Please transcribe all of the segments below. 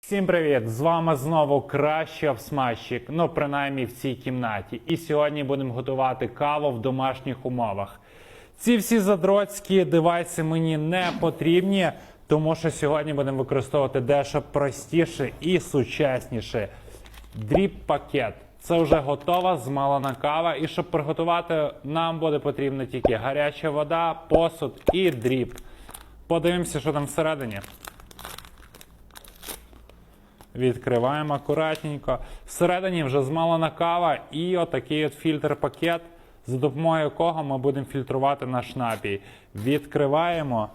Всім привіт! З вами знову кращий обсмажчик, ну принаймні в цій кімнаті. І сьогодні будемо готувати каву в домашніх умовах. Ці всі задроцькі девайси мені не потрібні, тому що сьогодні будемо використовувати дещо простіше і сучасніше. Дріп-пакет. Це вже готова змалена кава. І щоб приготувати, нам буде потрібна тільки гаряча вода, посуд і дріп. Подивимося, що там всередині. Відкриваємо акуратненько. Всередині вже змалена кава і отакий от фільтр-пакет, за допомогою якого ми будемо фільтрувати наш напій. Відкриваємо.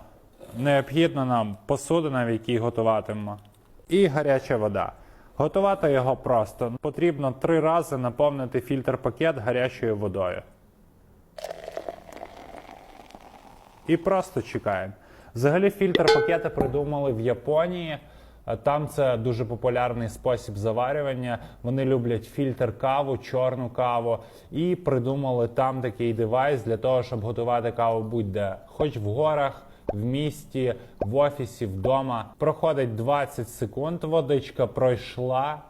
Необхідна нам посудина, в якій готуватимемо. І гаряча вода. Готувати його просто. Потрібно три рази наповнити фільтр-пакет гарячою водою. І просто чекаємо. Взагалі фільтр пакети придумали в Японії. Е, Там це дуже популярний спосіб заварювання. Вони люблять фільтр каву, чорну каву, і придумали там такий девайс для того, щоб готувати каву будь-де, хоч в горах, в місті, в офісі, вдома. Проходить 20 секунд, водичка пройшла,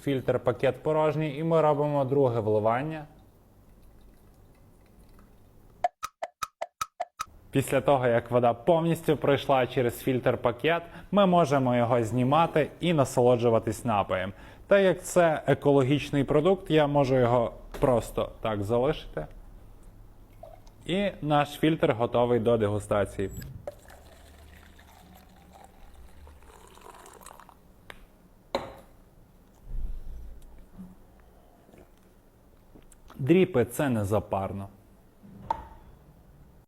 фільтр пакет порожній, і ми робимо друге вливання. Після того, як вода повністю пройшла через фільтр пакет, ми можемо його знімати і насолоджуватись напоєм. Та як це екологічний продукт, я можу його просто так залишити. І наш фільтр готовий до дегустації. Дріпи це не запарно.